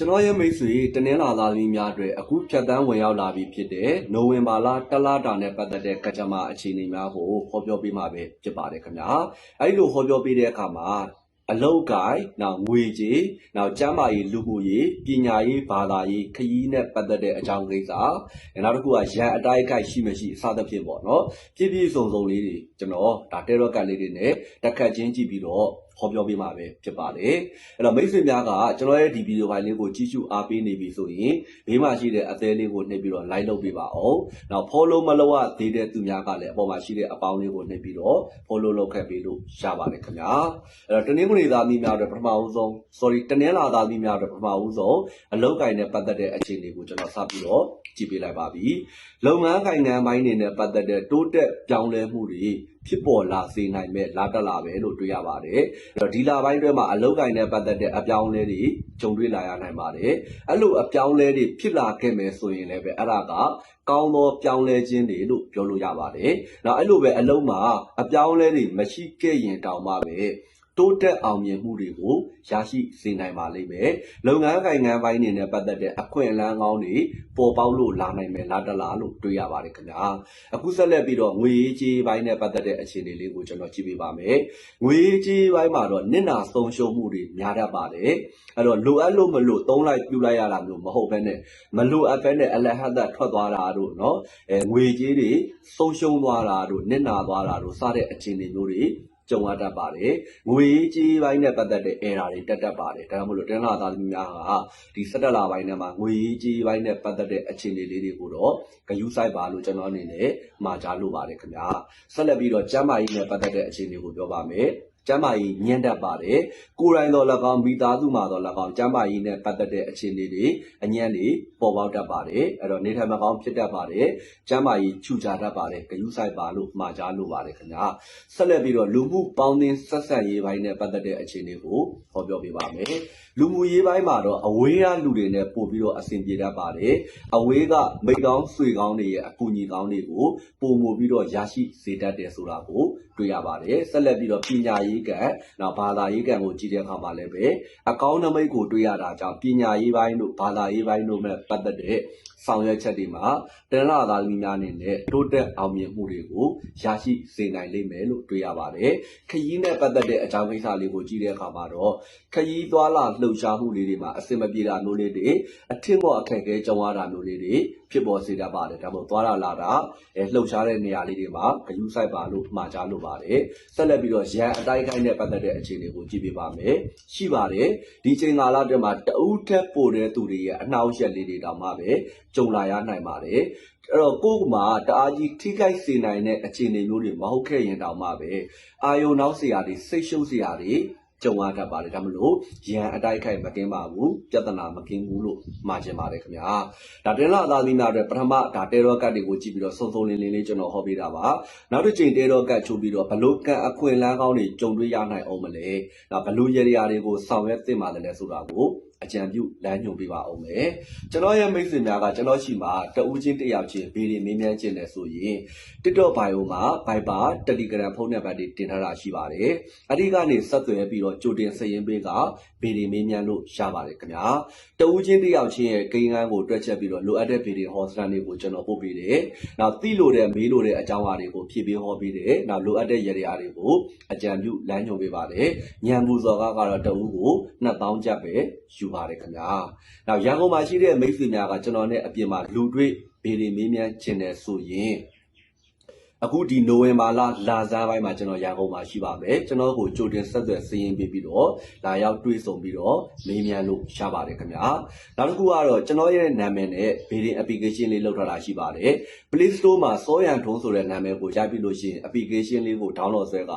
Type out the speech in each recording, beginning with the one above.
ကျွန်တော်ရဲ့မိတ်ဆွေတနင်္လာသားသမီးများအတွက်အခုဖြတ်တန်းဝင်ရောက်လာပြီဖြစ်တဲ့နိုဝင်ဘာလတလတာနဲ့ပတ်သက်တဲ့ကကြမ္မာအခြေအနေများကိုဟောပြောပေးမှာပဲဖြစ်ပါတယ်ခင်ဗျာအဲဒီလိုဟောပြောပေးတဲ့အခါမှာအလောက်ကိုင်းနောက်ငွေကြီးနောက်ကျမ်းမာရေးလူမှုရေးပညာရေးဘာသာရေးခရီးနဲ့ပတ်သက်တဲ့အကြောင်းကိစ္စနောက်တစ်ခုကရန်အတိုက်အခိုက်ရှိမရှိအစသဖြင့်ပေါ့နော်ပြည့်ပြည့်စုံစုံလေးတွေကျွန်တော်ဒါတဲရော့ကတ်လေးတွေနဲ့တက်ခတ်ချင်းကြည့်ပြီးတော့ဟောပြောပေးမှာပဲဖြစ်ပါတယ်အဲ့တော့မိတ်ဆွေများကကျွန်တော်ရဲ့ဒီဗီဒီယိုဖိုင်လေးကိုကြည့်ရှုအားပေးနေပြီဆိုရင်ဘေးမှာရှိတဲ့အသေးလေးကိုနှိပ်ပြီးတော့ like လုပ်ပေးပါအောင်နောက် follow မလုပ်ရသေးတဲ့သူများကလည်းအပေါ်မှာရှိတဲ့အပေါင်းလေးကိုနှိပ်ပြီးတော့ follow လုပ်ခဲ့ပေးလို့ရပါတယ်ခင်ဗျာအဲ့တော့တနင်္ဂနွေသားသမီးများအတွက်ပထမဦးဆုံး sorry တနင်္လာသားသမီးများအတွက်ပထမဦးဆုံးအလောက်ကိုင်းနဲ့ပတ်သက်တဲ့အခြေအနေကိုကျွန်တော်စပြီးတော့ကြည့်ပေးလိုက်ပါပြီလုပ်ငန်းကိုင်ငန်းပိုင်းတွေနဲ့ပတ်သက်တဲ့တိုးတက်ပြောင်းလဲမှုတွေဖြစ်ပေါ်လာစေနိုင်မဲ့လာတက်လာပဲလို့တွေ့ရပါတယ်အဲ့တော့ဒီလာပိုင်းတွဲမှာအလောက်ကိုင်းနဲ့ပတ်သက်တဲ့အပြောင်းအလဲတွေကြုံတွေ့လာရနိုင်ပါတယ်အဲ့လိုအပြောင်းလဲတွေဖြစ်လာခဲ့မယ်ဆိုရင်လည်းပဲအဲ့ဒါကကောင်းသောပြောင်းလဲခြင်းတွေလို့ပြောလို့ရပါတယ်နောက်အဲ့လိုပဲအလုံးမှာအပြောင်းလဲတွေမရှိခဲ့ရင်တောင်မှပဲ တိုးတက်အောင်မြင်မှုတွေကိုရရှိစေနိုင်ပါလိမ့်မယ်။လုပ်ငန်းကိုင်ငန်းပိုင်းတွေနဲ့ပတ်သက်တဲ့အခွင့်အလမ်းကောင်းတွေပေါ်ပေါက်လို့လာနိုင်မယ်လားတလားလို့တွေးရပါတယ်ခင်ဗျာ။အခုဆက်လက်ပြီးတော့ငွေကြေးပိုင်းနဲ့ပတ်သက်တဲ့အခြေအနေလေးကိုကျွန်တော်ကြည့်ပေးပါမယ်။ငွေကြေးပိုင်းမှာတော့နစ်နာဆုံးရှုံးမှုတွေများတတ်ပါတယ်။အဲ့တော့လိုအပ်လို့မလို့သုံးလိုက်ပြုလိုက်ရတာမျိုးမဟုတ်ဘဲနဲ့မလိုအပ်ဘဲနဲ့အလဟတ်သက်ထွက်သွားတာတို့နော်။အဲငွေကြေးတွေဆုံးရှုံးသွားတာတို့နစ်နာသွားတာတို့စတဲ့အခြေအနေမျိုးတွေ ကြုံရတတ်ပါတယ်ငွေကြီးပိုင်းနဲ့ပတ်သက်တဲ့ error တွေတက်တတ်ပါတယ်ဒါကြောင့်မို့လို့တင်းလာသားသမီးများကဒီစက်တက်လာပိုင်းထဲမှာငွေကြီးပိုင်းနဲ့ပတ်သက်တဲ့အခြေအနေလေးတွေကိုတော့ဂယူးဆိုင်ပါလို့ကျွန်တော်အနေနဲ့မှာကြားလိုပါတယ်ခင်ဗျာဆက်လက်ပြီးတော့ကျမ်းမာရေးနဲ့ပတ်သက်တဲ့အခြေအနေကိုပြောပါမယ် ကျမ်းမာရေးညံ့တတ်ပါတယ်ကိုယ်တိုင်တော်၎င်းမိသားစုမှာတော်၎င်းကျမ်းမာရေးနဲ့ပတ်သက်တဲ့အခြေအနေတွေအညံ့တွေပေါ်ပေါက်တတ်ပါတယ်အဲ့တော့နေထိုင်မကောင်းဖြစ်တတ်ပါတယ်ကျမ်းမာရေးခြူကြတတ်ပါတယ်ဂယူးဆိုင်ပါလို့မှာကြားလိုပါတယ်ခင်ဗျာဆက်လက်ပြီးတော့လူမှုပေါင်းသင်းဆက်ဆံရေးပိုင်းနဲ့ပတ်သက်တဲ့အခြေအနေကိုဟောပြောပေးပါမယ်လူမှုရေးပိုင်းမှာတော့အဝေးကလူတွေနဲ့ပို့ပြီးတော့အဆင်ပြေတတ်ပါတယ်အဝေးကမိကောင်းဆွေကောင်းတွေရဲ့အကူအညီကောင်းတွေကိုပုံမူပြီးတော့ရရှိစေတတ်တယ်ဆိုတာကို တွေ့ရပါတယ်ဆက်လက်ပြီးတော့ပညာရေးကံနောက်ဘာသာရေးကံကိုကြည့်တဲ့အခါမှာလည်းပဲအကောင်းနမိတ်ကိုတွေ့ရတာကြောင့်ပညာရေးပိုင်းတို့ဘာသာရေးပိုင်းတို့နဲ့ပတ်သက်တဲ့ဆောင်ရွက်ချက်တွေမှာတန်လာသားလူများအနေနဲ့တိုးတက်အောင်မြင်မှုတွေကိုရရှိစေနိုင်လိမ့်မယ်လို့တွေ့ရပါတယ်ခရီးနဲ့ပတ်သက်တဲ့အကြောင်းကိစ္စလေးကိုကြည့်တဲ့အခါမှာတော့ခရီးသွားလာလှုပ်ရှားမှုလေးတွေမှာအဆင်မပြေတာမျိုးလေးတွေအထင်ပေါ်အခက်အခဲကြုံရတာမျိုးလေးတွေဖြစ်ပေါ်စေတတ်ပါတယ်ဒါမှမဟုတ်သွားတာလာတာအဲလှုပ်ရှားတဲ့နေရာလေးတွေမှာဂယုစိုက်ပါလို့မှာကြားလို့ပါပါတယ်ဆက်လက်ပြီးတော့ရန်အတိုင်းခိုင်းနဲ့ပတ်သက်တဲ့အခြေအနေကိုကြည့်ပေးပါမယ်ရှိပါတယ်ဒီချိန်ကာလတည်းမှာတအုပ်ထက်ပိုတဲ့သူတွေရဲ့အနှောင့်အယှက်လေးတွေတောင်မှပဲကြုံလာရနိုင်ပါတယ်အဲ့တော့ကိုယ်မှာတအားကြီးထိခိုက်စေနိုင်တဲ့အခြေအနေမျိုးတွေမဟုတ်ခဲ့ရင်တောင်မှပဲအာယုံနောက်စရာတွေစိတ်ရှုပ်စရာတွေ ကြုံရတတ်ပါတယ်ဒါမလို့ရန်အတိုက်ခိုက်မကင်းပါဘူးပြဿနာမကင်းဘူးလို့မှာချင်ပါတယ်ခင်ဗျာဒါတင်လာသားသမီးများအတွက်ပထမဒါတဲရောကတ်တွေကိုကြည့်ပြီးတော့စုံစုံလင်းလင်းလေးကျွန်တော်ဟောပေးတာပါနောက်တစ်ချိန်တဲရောကတ်ချုပ်ပြီးတော့ဘလို့ကန်အခွင့်အလမ်းကောင်းတွေကြုံတွေ့ရနိုင်အောင်မလဲဒါဘလို့ရရတွေကိုဆောင်ရွက်သင့်ပါတယ်လဲဆိုတာကို အကြံပြုလမ်းညွှန်ပေးပါအောင်မယ်ကျွန်တော်ရဲ့မိတ်ဆွေများကကျွန်တော်ရှိမှာတဦးချင်းတစ်ယောက်ချင်းဗီဒီမေးမြန်းခြင်းလဲဆိုရင် TikTok bio မှာ Viber Telegram ဖုန်းနံပါတ်တွေတင်ထားတာရှိပါတယ်အဲ့ဒီကနေဆက်သွယ်ပြီးတော့ကြိုတင်စည်ရင်းပေးကဗီဒီမေးမြန်းလို့ရပါတယ်ခင်ဗျာတဦးချင်းတစ်ယောက်ချင်းရဲ့ကိန်းဂန်းကိုတွက်ချက်ပြီးတော့လိုအပ်တဲ့ဗီဒီဟောစတန်တွေကိုကျွန်တော်ပို့ပေးတယ်နောက်သိလို့တဲ့မေးလို့တဲ့အကြောင်းအရာတွေကိုဖြည့်ပေးဟောပေးတယ်နောက်လိုအပ်တဲ့ရည်ရည်တွေကိုအကြံပြုလမ်းညွှန်ပေးပါတယ်ညံပူစော်ကကတော့တဦးကို2000ကျပ်ပဲယူပါတယ်ခင်ဗျာ။နောက်ရန်ကုန်မှာရှိတဲ့မိတ်ဆွေများကကျွန်တော်နဲ့အပြင်မှာလူတွေ့ဗီဒီမေးမြန်းခြင်းတယ်ဆိုရင် အခုဒီနိုဝင်ဘာလလာဇန်းပိုင်းမှာကျွန်တော်ရန်ကုန်မှာရှိပါမယ်ကျွန်တော်ကိုကြိုတင်ဆက်သွယ်စည်ရင်ပေးပြီးတော့လာရောက်တွေ့ဆုံပြီးတော့မေးမြန်းလို့ရပါတယ်ခင်ဗျာနောက်တစ်ခုကတော့ကျွန်တော်ရဲ့နာမည်နဲ့ bidding application လေးလောက်ထားတာရှိပါတယ် Play Store မှာစောရန်ထုံးဆိုတဲ့နာမည်ကိုရိုက်ပြီးလို့ရှိရင် application လေးကို download ဆွဲက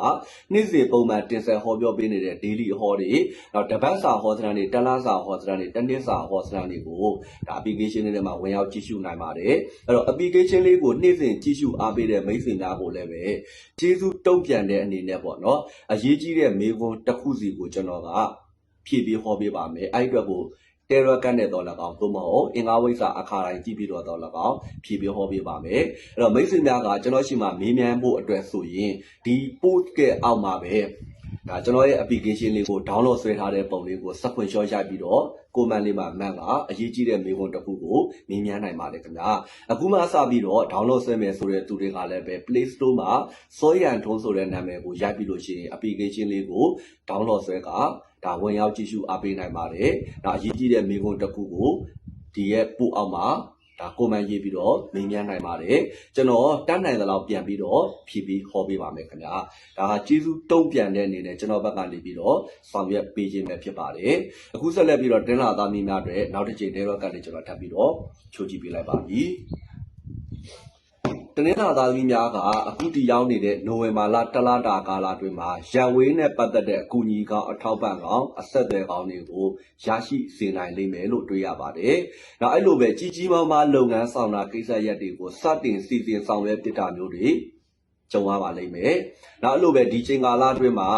နေ့စဉ်ပုံမှန်တင်ဆက်ဟောပြောပေးနေတဲ့ daily ဟောတွေနောက်တပတ်စာဟောစတန်တွေတလားစာဟောစတန်တွေတနှစ်စာဟောစတန်တွေကိုဒါ application လေးထဲမှာဝင်ရောက်ကြည့်ရှုနိုင်ပါတယ်အဲ့တော့ application လေးကိုနေ့စဉ်ကြည့်ရှုအားပေးတဲ့မိတ်ဆွေများကိုလည်းပဲကျေးဇူးတုံ့ပြန်တဲ့အနေနဲ့ပေါ့နော်အရေးကြီးတဲ့မေးခွန်းတစ်ခုစီကိုကျွန်တော်ကဖြည့်ပြီးဟောပေးပါမယ်အဲ့အတွက်ကိုတေရကတ်နဲ့တော့၎င်းသို့မဟုတ်အင်္ဂါဝိဇ္ဇာအခါတိုင်းကြည့်ပြီးတော့တော့၎င်းဖြည့်ပြီးဟောပေးပါမယ်အဲ့တော့မိတ်ဆွေများကကျွန်တော်ရှိမှမေးမြန်းဖို့အတွက်ဆိုရင်ဒီ post ကအောက်မှာပဲ ဒါကျွန်တော်ရဲ့ application လေးကို download ဆွဲထားတဲ့ပုံလေးကို screenshot ရိုက်ပြီးတော့ကိုမန်လေးမှာမှန်ကအရေးကြီးတဲ့မေးခွန်းတစ်ခုကိုမေးမြန်းနိုင်ပါတယ်ခင်ဗျာအခုမှစပြီးတော့ download ဆွဲမယ်ဆိုတဲ့သူတွေကလည်းပဲ Play Store မှာစောရန်ထုံးဆိုတဲ့နာမည်ကိုရိုက်ပြီးလို့ရှိရင် application လေးကို download ဆွဲကဒါဝင်ရောက်ကြည့်ရှုအားပေးနိုင်ပါတယ်ဒါအရေးကြီးတဲ့မေးခွန်းတစ်ခုကိုဒီရဲ့ပို့အောက်မှာ ဒါကိုမန်ရေးပြီးတော့မေးမြန်းနိုင်ပါတယ်ကျွန်တော်တတ်နိုင်သလောက်ပြန်ပြီးတော့ဖြည့်ပြီးဟောပေးပါမယ်ခင်ဗျာဒါဟာကျေးဇူးတုံ့ပြန်တဲ့အနေနဲ့ကျွန်တော်ဘက်ကနေပြီးတော့ဆောင်ရွက်ပေးခြင်းပဲဖြစ်ပါတယ်။အခုဆက်လက်ပြီးတော့တင်းလာသားမီးများတွေနောက်တစ်ချိန်တဲတော့ကနေကျွန်တော်ထပ်ပြီးတော့ချိုးကြည့်ပေးလိုက်ပါပြီ။ တင်းလာသားမီးများကအခုတီရောက်နေတဲ့နိုဝင်ဘာလတလတာကာလအတွင်းမှာရန်ဝေးနဲ့ပတ်သက်တဲ့အကူအညီကောင်အထောက်ပံ့ကောင်အဆက်အသွယ်ကောင်တွေကိုရရှိစေနိုင်လိမ့်မယ်လို့တွေးရပါတယ်။နောက်အဲ့လိုပဲကြီးကြီးမားမားလုပ်ငန်းဆောင်တာကိစ္စရပ်တွေကိုစတင်စီစဉ်ဆောင်ရွက်ပြတာမျိုးတွေကြုံရပါလိမ့်မယ်။နောက်အဲ့လိုပဲဒီချိန်ကာလအတွင်းမှာ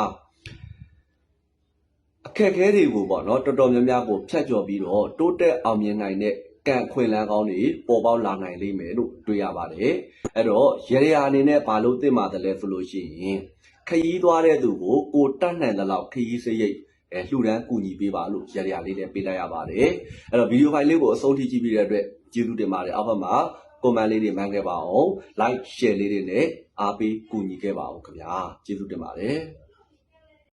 အခက်အခဲတွေကိုပေါ့နော်တော်တော်များများကိုဖြတ်ကျော်ပြီးတော့တိုးတက်အောင်မြင်နိုင်တဲ့ ကံအခွင့်အလမ်းကောင်းတွေပေါ်ပေါက်လာနိုင်လိမ့်မယ်လို့တွေးရပါတယ်အဲ့တော့ရေရာအနေနဲ့ဘာလို့သိမှတယ်လဲဆိုလို့ရှိရင်ခရီးသွားတဲ့သူကိုကိုတတ်နိုင်တဲ့လောက်ခရီးစရိတ်အဲလှူဒန်းကူညီပေးပါလို့ရေရာလေးနဲ့ပေးလိုက်ရပါတယ်အဲ့တော့ဗီဒီယိုဖိုင်လေးကိုအဆုံးထိကြည့်ပြီးတဲ့အတွက်ကျေးဇူးတင်ပါတယ်အောက်ဘက်မှာ comment လေးတွေမှန်းခဲ့ပါအောင် like share လေးတွေနဲ့အားပေးကူညီခဲ့ပါအောင်ခင်ဗျာကျေးဇူးတင်ပါတယ်